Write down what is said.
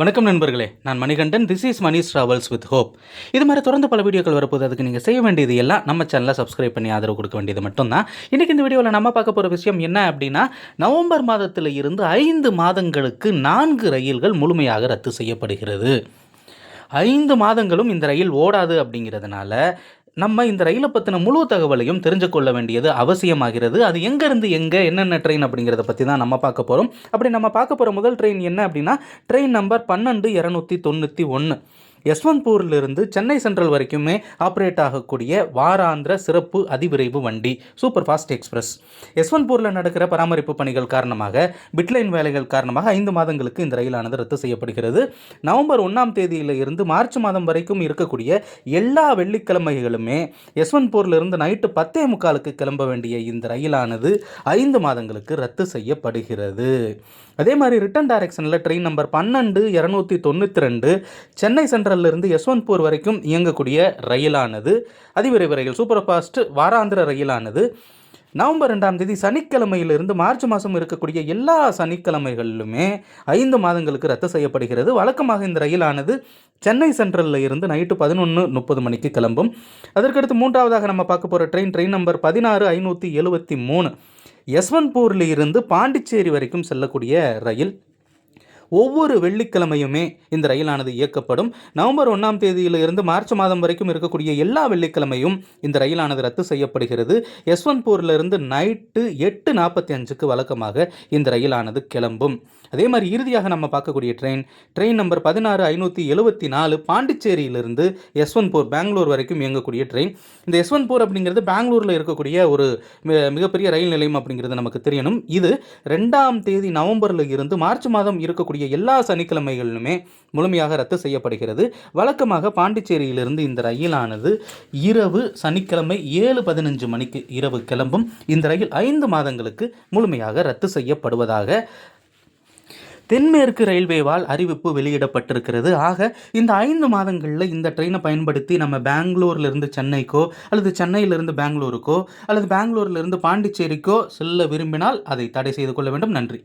வணக்கம் நண்பர்களே. நான் Manikandan. This is Mani travels with hope இது மாதிரி தொடர்ந்து பல வீடியோக்கள் வரப்போது அதுக்கு நீங்கள் செய்ய வேண்டியது எல்லாம் நம்ம சேனலை சப்ஸ்கிரைப் பண்ணி ஆதரவு கொடுக்க வேண்டியது மட்டும்தான். இன்றைக்கி இந்த வீடியோவில் நம்ம பார்க்க போகிற விஷயம் என்ன அப்படின்னா நவம்பர் மாதத்தில் இருந்து ஐந்து மாதங்களுக்கு நான்கு ரயில்கள் முழுமையாக ரத்து செய்யப்படுகிறது. ஐந்து மாதங்களும் இந்த ரயில் ஓடாது அப்படிங்கிறதுனால நம்ம இந்த ரயிலை பற்றின முழு தகவலையும் தெரிஞ்சு கொள்ள வேண்டியது அவசியமாகிறது. அது எங்கேருந்து எங்கே என்னென்ன ட்ரெயின் அப்படிங்கிறத பற்றி தான் நம்ம பார்க்க போகிறோம் அப்படி நம்ம பார்க்க போகிற முதல் ட்ரெயின் என்ன அப்படின்னா ட்ரெயின் நம்பர் பன்னெண்டு இரநூத்தி தொண்ணூற்றி ஒன்று யஸ்வந்த்பூரிலிருந்து சென்னை சென்ட்ரல் வரைக்குமே ஆப்ரேட் ஆகக்கூடிய வாராந்திர சிறப்பு அதிவிரைவு வண்டி சூப்பர் ஃபாஸ்ட் எக்ஸ்பிரஸ். யஸ்வந்த்பூரில் நடக்கிற பராமரிப்பு பணிகள் காரணமாக பிட்லைன் வேலைகள் காரணமாக ஐந்து மாதங்களுக்கு இந்த ரயிலானது ரத்து செய்யப்படுகிறது. நவம்பர் ஒன்றாம் தேதியில் இருந்து மார்ச் மாதம் வரைக்கும் இருக்கக்கூடிய எல்லா வெள்ளிக்கிழமைகளுமே யஸ்வந்த்பூரிலிருந்து நைட்டு பத்தே முக்காலுக்கு கிளம்ப வேண்டிய இந்த ரயிலானது ஐந்து மாதங்களுக்கு ரத்து செய்யப்படுகிறது. அதே மாதிரி ரிட்டன் டைரக்ஷனில் ட்ரெயின் நம்பர் பன்னெண்டு இரநூத்தி தொண்ணூற்றி ரெண்டு சென்னை இருந்து யஸ்வந்த்பூர் வரைக்கும் இயங்கக்கூடிய ரயிலானது. அதிவிரைவு ரயில் சூப்பர் ஃபாஸ்ட் வாராந்திர ரயிலானது. நவம்பர் ரெண்டாம் தேதி சனிக்கிழமையிலிருந்து மார்ச் மாதம் இருக்கக்கூடிய எல்லா சனிக்கிழமைகளிலுமே ஐந்து மாதங்களுக்கு ரத்து செய்யப்படுகிறது. வழக்கமாக இந்த ரயிலானது சென்னை சென்ட்ரலில் இருந்து நைட்டு பதினொன்று முப்பது மணிக்கு கிளம்பும். அதற்கடுத்து மூன்றாவதாக நம்ம பார்க்க போகிற ட்ரெயின் ட்ரெயின் நம்பர் பதினாறு ஐநூற்றி எழுபத்தி மூணு. யஸ்வந்த்பூரில் இருந்து பாண்டிச்சேரி வரைக்கும் செல்லக்கூடிய ரயில் ஒவ்வொரு வெள்ளிக்கிழமையுமே இந்த ரயிலானது இயக்கப்படும். நவம்பர் ஒன்றாம் தேதியிலிருந்து மார்ச் மாதம் வரைக்கும் இருக்கக்கூடிய எல்லா வெள்ளிக்கிழமையும் இந்த ரயிலானது ரத்து செய்யப்படுகிறது. யஸ்வந்த்பூர்லேருந்து நைட்டு எட்டு நாற்பத்தி அஞ்சுக்கு வழக்கமாக இந்த ரயிலானது கிளம்பும். அதே மாதிரி இறுதியாக நம்ம பார்க்கக்கூடிய ட்ரெயின் ட்ரெயின் நம்பர் பதினாறு ஐநூற்றி எழுபத்தி நாலு பாண்டிச்சேரியிலிருந்து யஸ்வந்த்பூர் பெங்களூர் வரைக்கும் இயங்கக்கூடிய ட்ரெயின். இந்த யஸ்வந்த்பூர் அப்படிங்கிறது பெங்களூரில் இருக்கக்கூடிய ஒரு மிகப்பெரிய ரயில் நிலையம் அப்படிங்கிறது நமக்கு தெரியணும். இது ரெண்டாம் தேதி நவம்பரில் இருந்து மார்ச் மாதம் இருக்கக்கூடிய எல்லா சனிக்கிழமைகளிலுமே முழுமையாக ரத்து செய்யப்படுகிறது. வழக்கமாக பாண்டிச்சேரியிலிருந்து இந்த ரயிலானது இரவு சனிக்கிழமை ஏழு பதினஞ்சு மணிக்கு இரவு கிளம்பும். இந்த ரயில் ஐந்து மாதங்களுக்கு முழுமையாக ரத்து செய்யப்படுவதாக தென்மேற்கு ரயில்வேவால் அறிவிப்பு வெளியிடப்பட்டிருக்கிறது. ஆக இந்த ஐந்து மாதங்களில் இந்த ட்ரெயினை பயன்படுத்தி நம்ம பெங்களூர்லேருந்து சென்னைக்கோ அல்லது சென்னையிலிருந்து பெங்களூருக்கோ அல்லது பெங்களூர்லேருந்து பாண்டிச்சேரிக்கோ செல்ல விரும்பினால் அதை தடை செய்து கொள்ள வேண்டும். நன்றி.